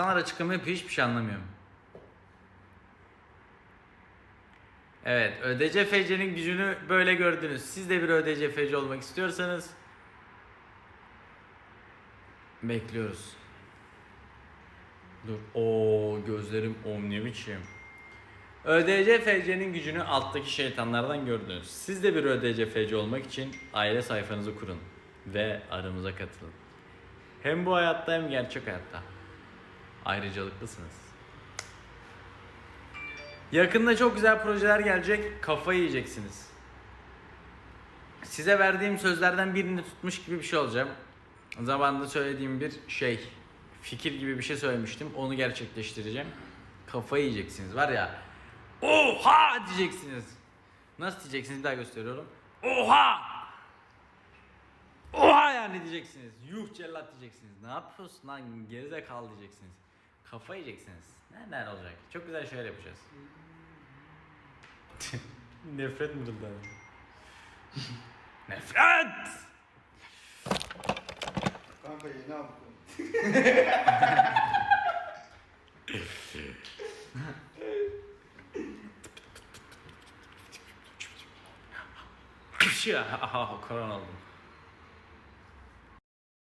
İnsanlar açıklama yapıyor hiçbir şey anlamıyorum. Evet, ÖDC FC'nin gücünü böyle gördünüz. Siz de bir ÖDC FC olmak istiyorsanız bekliyoruz. Dur. Oo gözlerim om ne. ÖDC FC'nin gücünü alttaki şeytanlardan gördünüz. Siz de bir ÖDC FC olmak için aile sayfanızı kurun ve aramıza katılın. Hem bu hayatta hem gerçek hayatta. Ayrıcalıklısınız. Yakında çok güzel projeler gelecek. Kafayı yiyeceksiniz. Size verdiğim sözlerden birini tutmuş gibi bir şey olacağım. Zamanında söylediğim bir şey, fikir gibi bir şey söylemiştim. Onu gerçekleştireceğim. Kafayı yiyeceksiniz var ya. Oha diyeceksiniz. Nasıl diyeceksiniz bir daha gösteriyorum. Oha! Oha yani diyeceksiniz. Yuh cellat diyeceksiniz. Ne yapıyorsun lan gerizekalı diyeceksiniz. Kafa yiyeceksiniz. Nereden olacak? Çok güzel şeyler yapacağız. Nefret mi bundan? Nefret! Kanka yeni aldım. Ya, korona oldum.